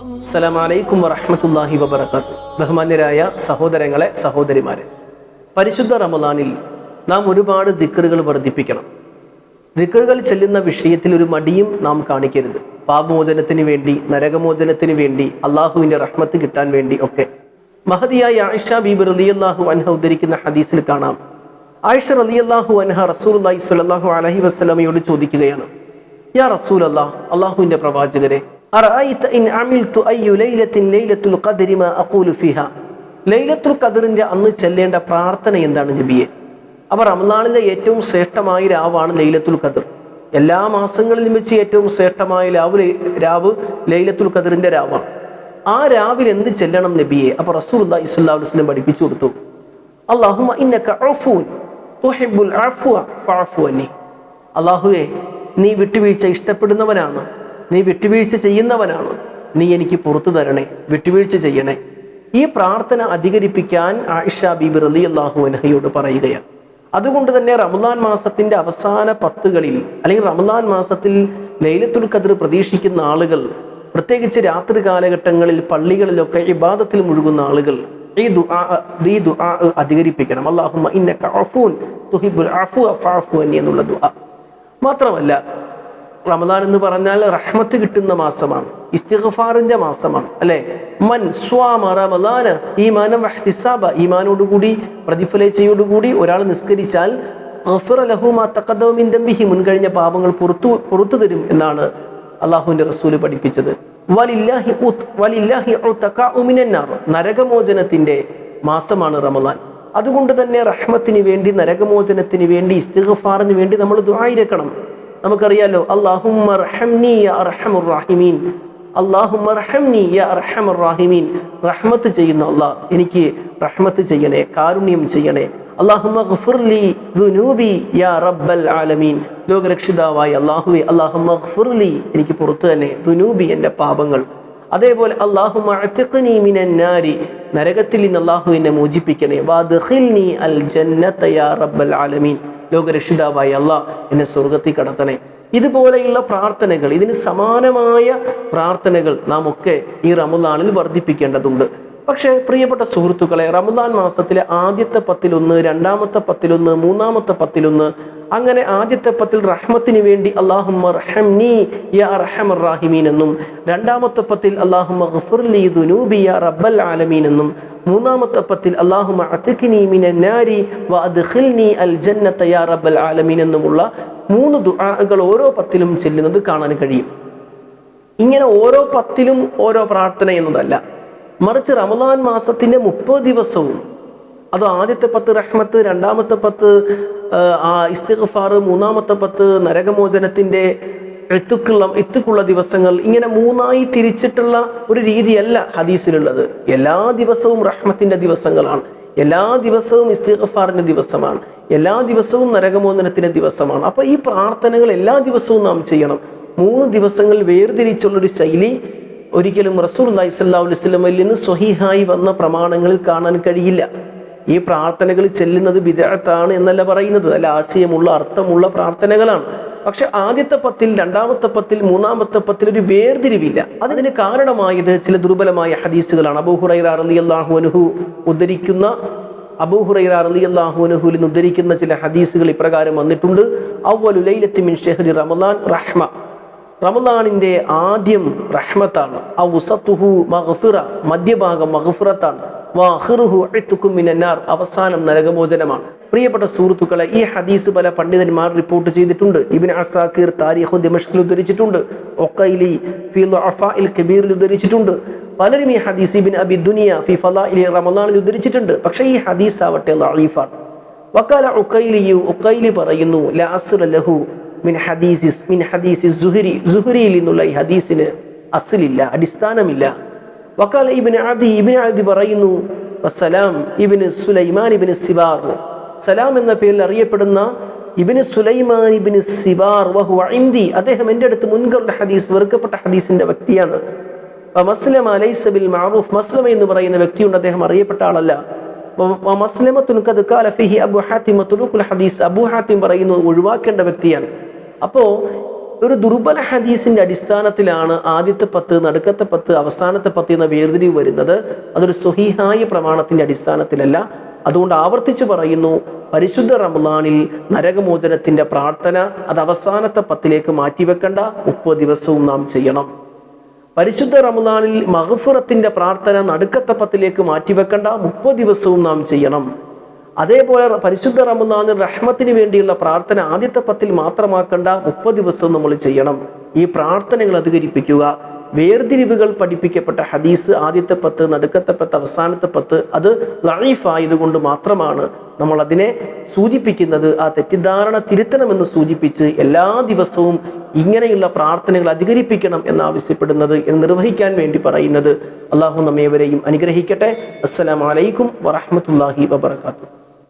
അസ്സലാമലൈക്കും വറഹമത്തല്ലാഹി വബർക്കാത്തു ബഹുമാന്യരായ സഹോദരങ്ങളെ സഹോദരിമാരെ പരിശുദ്ധ റമദാനിൽ നാം ഒരുപാട് ദിക്കറുകൾ വർദ്ധിപ്പിക്കണം. ദിക്കറുകൾ ചെല്ലുന്ന വിഷയത്തിൽ ഒരു മടിയും നാം കാണിക്കരുത്. പാപമോചനത്തിന് വേണ്ടി നരകമോചനത്തിന് വേണ്ടി അള്ളാഹുവിന്റെ റഹ്മത്ത് കിട്ടാൻ വേണ്ടി ഒക്കെ. മഹതിയായ ആയിഷ ബീബ് റലിയല്ലാഹു അൻഹ ഉദ്ധരിക്കുന്ന ഹദീസിൽ കാണാം. ആയിഷ റലിയല്ലാഹു അൻഹ റസൂൽ അള്ളാഹി സ്വലാഹു അലഹി വസ്ലമയോട് ചോദിക്കുകയാണ് യാ റസൂൽ അല്ലാഹ് അള്ളാഹുവിന്റെ പ്രവാചകരെ ലൈലത്തുൽ ഖദ്റിന്റെ അന്ന് ചെല്ലേണ്ട പ്രാർത്ഥന എന്താണ് നബിയെ? അപ്പോൾ റമദാനിലെ ഏറ്റവും ശ്രേഷ്ഠമായ രാവാണ് ലൈലത്തുൽ ഖദ്ർ. എല്ലാ മാസങ്ങളിലും വെച്ച് ഏറ്റവും ശ്രേഷ്ഠമായ രാവ് രാവ് ലൈലത്തുൽ ഖദ്റിന്റെ രാവാണ്. ആ രാവിൽ എന്ത് ചെല്ലണം നബിയെ? അള്ളാഹി സ്വല്ലല്ലാഹു അലൈഹി വസല്ലം പഠിപ്പിച്ചു കൊടുത്തു. അന്നി അള്ളാഹുവേ നീ വിട്ടുവീഴ്ച ഇഷ്ടപ്പെടുന്നവനാണ്. നീ വിട്ടുവീഴ്ച ചെയ്യുന്നവനാണ്. നീ എനിക്ക് പുറത്തു തരണേ. വിട്ടുവീഴ്ച ചെയ്യണേ. ഈ പ്രാർത്ഥന അധികരിപ്പിക്കാൻ ആയിഷ ബീബി റലി അള്ളാഹു അനഹയോട് പറയുകയാണ്. അതുകൊണ്ട് തന്നെ റമദാൻ മാസത്തിന്റെ അവസാന പത്തുകളിൽ അല്ലെങ്കിൽ റമദാൻ മാസത്തിൽ ലൈലത്തുൽ ഖദർ പ്രതീക്ഷിക്കുന്ന ആളുകൾ പ്രത്യേകിച്ച് രാത്രി കാലഘട്ടങ്ങളിൽ പള്ളികളിലൊക്കെ ഇബാദത്തിൽ മുഴുകുന്ന ആളുകൾ ഈ ദുആ ദുആ അധികരിപ്പിക്കണം. അല്ലാഹുമ്മ ഇന്നക തുഹിബുൽ എന്നുള്ള ദുആ. മാത്രമല്ല റമദാൻ എന്ന് പറഞ്ഞാൽ റഹ്മത്ത് കിട്ടുന്ന മാസമാണ് ഇസ്തിഗ്ഫാറിന്റെ മാസമാണ് അല്ലെ? മൻ സ്വാമ റമദാന ഈമാനം വഹ്തിസാബ ഈമാനോടുകൂടി പ്രതിഫലേച്ചയോടുകൂടി ഒരാൾ നിസ്കരിച്ചാൽ ദംബിഹി മുൻകഴിഞ്ഞ പാപങ്ങൾ പുറത്തു പുറത്തു തരും എന്നാണ് അള്ളാഹുവിന്റെ റസൂൽ പഠിപ്പിച്ചത്. നരകമോചനത്തിന്റെ മാസമാണ് റമദാൻ. അതുകൊണ്ട് തന്നെ റഹ്മത്തിന് വേണ്ടി നരകമോചനത്തിന് വേണ്ടി ഇസ്തിഗ്ഫാറിന് വേണ്ടി നമ്മൾ ദുആയിരക്കണം നമുക്കറിയാലോ അല്ലാഹുമ്മ റഹംനി യാ അർഹമുർ റഹീമീൻ. യാ അർഹമുർ റഹ്മത്ത് ചെയ്യുന്ന അല്ലാഹ് എനിക്ക് റഹ്മത്ത് ചെയ്യണേ കാരുണ്യം ചെയ്യണേ. ആലമീൻ. ലോകരക്ഷിതാവായ അല്ലാഹുവേ അള്ളാഹുലി എനിക്ക് പുറത്തു തന്നെ ദുനൂബി എന്റെ പാപങ്ങൾ. അതേപോലെ മിനൻ നരകത്തിൽ നിന്ന് അള്ളാഹു എന്നെ മോചിപ്പിക്കണേ വദ്ഖിൽനി അൽ ജന്നത യാ റബ്ബൽ ആലമീൻ. ലോകരക്ഷിതാവായ അല്ല എന്നെ സ്വർഗത്തിൽ കടത്തണേ. ഇതുപോലെയുള്ള പ്രാർത്ഥനകൾ ഇതിന് സമാനമായ പ്രാർത്ഥനകൾ നാം ഒക്കെ ഈ റമദാനിൽ വർദ്ധിപ്പിക്കേണ്ടതുണ്ട്. പക്ഷേ പ്രിയപ്പെട്ട സുഹൃത്തുക്കളെ റമദാൻ മാസത്തിലെ ആദ്യത്തെ പത്തിലൊന്ന് രണ്ടാമത്തെ പത്തിലൊന്ന് മൂന്നാമത്തെ പത്തിലൊന്ന് അങ്ങനെ ആദ്യത്തെ പത്തിൽ റഹ്മത്തിന് വേണ്ടി അള്ളാഹുമ്മ യാ അർഹമർ എന്നും രണ്ടാമത്തെ പത്തിൽ അള്ളാഹുമ്മ യാ റബ്ബൽ ആലമീൻ എന്നും മൂന്നാമത്തെ പത്തിൽ അള്ളാഹുമ്മ അൽ ജന്നത യാ റബ്ബൽ ആലമീൻ എന്നുമുള്ള മൂന്ന് ദുആകൾ ഓരോ പത്തിലും ചെല്ലുന്നത് കാണാൻ കഴിയും. ഇങ്ങനെ ഓരോ പത്തിലും ഓരോ പ്രാർത്ഥന എന്നതല്ല. മറിച്ച് റമദാൻ മാസത്തിന്റെ മുപ്പത് ദിവസവും അത് ആദ്യത്തെ പത്ത് റഹ്മത്ത് രണ്ടാമത്തെ പത്ത് ഇസ്തിഗ്ഫാർ മൂന്നാമത്തെ പത്ത് നരകമോചനത്തിന്റെ എത്തുക്കുള്ള എത്തുക്കുള്ള ദിവസങ്ങൾ ഇങ്ങനെ മൂന്നായി തിരിച്ചിട്ടുള്ള ഒരു രീതിയല്ല ഹദീസിലുള്ളത്. എല്ലാ ദിവസവും റഹ്മത്തിന്റെ ദിവസങ്ങളാണ്. എല്ലാ ദിവസവും ഇസ്തിഗ്ഫാറിന്റെ ദിവസമാണ്. എല്ലാ ദിവസവും നരകമോചനത്തിന്റെ ദിവസമാണ്. അപ്പോൾ ഈ പ്രാർത്ഥനകൾ എല്ലാ ദിവസവും നാം ചെയ്യണം. മൂന്ന് ദിവസങ്ങൾ വേർതിരിച്ചുള്ളൊരു ശൈലി ഒരിക്കലും റസൂൽ അലൈഹി സ്വല്ലാ അലൈഹി നിന്ന് സ്വഹീഹായി വന്ന പ്രമാണങ്ങളിൽ കാണാൻ കഴിയില്ല. ഈ പ്രാർത്ഥനകൾ ചെല്ലുന്നത് വിദഗ്ധാണ് എന്നല്ല പറയുന്നത്. അല്ല ആശയമുള്ള അർത്ഥമുള്ള പ്രാർത്ഥനകളാണ്. പക്ഷെ ആദ്യത്തെ പത്തിൽ രണ്ടാമത്തെ പത്തിൽ മൂന്നാമത്തെ പത്തിൽ ഒരു വേർതിരിവില്ല. അതിന് കാരണമായത് ചില ദുർബലമായ ഹദീസുകളാണ്. അബൂഹുറൈറ അള്ളാഹു അൻഹു ഉദ്ധരിക്കുന്ന അബൂഹുറൈറ റളിയല്ലാഹു അള്ളാഹു നിന്ന് ഉദ്ധരിക്കുന്ന ചില ഹദീസുകൾ ഇപ്രകാരം വന്നിട്ടുണ്ട്. അവ്വലു ലൈലത്തി മിൻ ഷഹ്രി റമളാൻ റഹ്മ. റമദാനിന്റെ ആദ്യം റഹ്മത്താണ്. മധ്യഭാഗം മിനന്നാർ അവസാനം നരകമോചനമാണ്. പ്രിയപ്പെട്ട സുഹൃത്തുക്കളെ ഈ ഹദീസ് പല പണ്ഡിതന്മാർ റിപ്പോർട്ട് ചെയ്തിട്ടുണ്ട്. ഇബിൻ അസാഖിർ താരിഖു ദിമഷ്കിൽ ഉദ്ധരിച്ചിട്ടുണ്ട്. ഒക്കൈലി ഫി അഫാഇൽ കബീറിൽ ഉദ്ധരിച്ചിട്ടുണ്ട്. പലരും ഈ ഹദീസ് ഇബിൻ അബി ദുനിയ ഫി ഫലാഇലി റമദാനിൽ ഉദ്ധരിച്ചിട്ടുണ്ട്. പക്ഷേ ഈ ഹദീസ് ആവട്ടെ ലഈഫാണ്. വക്കാല ഒക്കൈലിയു ഒക്കൈലി പറയുന്നു ലാസുര ലഹു മിൻ ഹദീസി മിൻ ഹദീസി സുഹരി സുഹരിയിൽ നിന്നുള്ള ഈ ഹദീസിന് അസിലില്ല അടിസ്ഥാനമില്ല. വക്കാല ഇബിന് അദി ഇബിന് അദി പറയുന്നു വസ്സലാം ഇബിന് സുലൈമാൻ ഇബിന് സിബാർ. സലാം എന്ന പേരിൽ അറിയപ്പെടുന്ന ഇബിന് സുലൈമാൻ ഇബിന് സിബാർ വഹു ഇന്ദി അദ്ദേഹം എന്റെ അടുത്ത് മുൻകറുടെ ഹദീസ് വെറുക്കപ്പെട്ട ഹദീസിന്റെ വ്യക്തിയാണ്. മസ്ലമ അലൈസ ബിൽ മാറൂഫ് മസ്ലമ എന്ന് പറയുന്ന വ്യക്തിയുണ്ട് അദ്ദേഹം അറിയപ്പെട്ട ആളല്ല. പറയുന്നു ഒഴിവാക്കേണ്ട വ്യക്തിയാണ്. അപ്പോൾ ഒരു ദുർബല ഹദീസിന്റെ അടിസ്ഥാനത്തിലാണ് ആദ്യത്തെ പത്ത് നടുക്കത്തെ പത്ത് അവസാനത്തെ പത്ത് എന്ന വേർതിരിവ് വരുന്നത്. അതൊരു സ്വഹീഹായ പ്രമാണത്തിന്റെ അടിസ്ഥാനത്തിലല്ല. അതുകൊണ്ട് ആവർത്തിച്ച് പറയുന്നു പരിശുദ്ധ റമദാനിൽ നരകമോചനത്തിന്റെ പ്രാർത്ഥന അത് അവസാനത്തെ പത്തിലേക്ക് മാറ്റിവെക്കേണ്ട. മുപ്പത് ദിവസവും നാം ചെയ്യണം. പരിശുദ്ധ റമദാനിൽ മഹഫുറത്തിന്റെ പ്രാർത്ഥന നടുക്കത്തെ പത്തിലേക്ക് മാറ്റിവെക്കേണ്ട. മുപ്പത് ദിവസവും നാം ചെയ്യണം. അതേപോലെ പരിശുദ്ധ റമദാനിൽ റഹ്മത്തിന് വേണ്ടിയുള്ള പ്രാർത്ഥന ആദ്യത്തെ പത്തിൽ മാത്രമാക്കേണ്ട മുപ്പത് ദിവസവും നമ്മൾ ചെയ്യണം. ഈ പ്രാർത്ഥനകൾ അധികരിപ്പിക്കുക. വേർതിരിവുകൾ പഠിപ്പിക്കപ്പെട്ട ഹദീസ് ആദ്യത്തെ പത്ത് നടുക്കത്തെ പത്ത് അവസാനത്തെ പത്ത് അത് ലൈഫ് ആയതുകൊണ്ട് മാത്രമാണ് നമ്മൾ അതിനെ സൂചിപ്പിക്കുന്നത്. ആ തെറ്റിദ്ധാരണ തിരുത്തണമെന്ന് സൂചിപ്പിച്ച് എല്ലാ ദിവസവും ഇങ്ങനെയുള്ള പ്രാർത്ഥനകൾ അധികരിപ്പിക്കണം എന്നാവശ്യപ്പെടുന്നത് എന്ന് നിർവഹിക്കാൻ വേണ്ടി പറയുന്നത്. അള്ളാഹു നമ്മേവരെയും അനുഗ്രഹിക്കട്ടെ. അസ്സലാമലൈക്കും വറഹമത്തല്ലാഹി വബർക്കാത്തു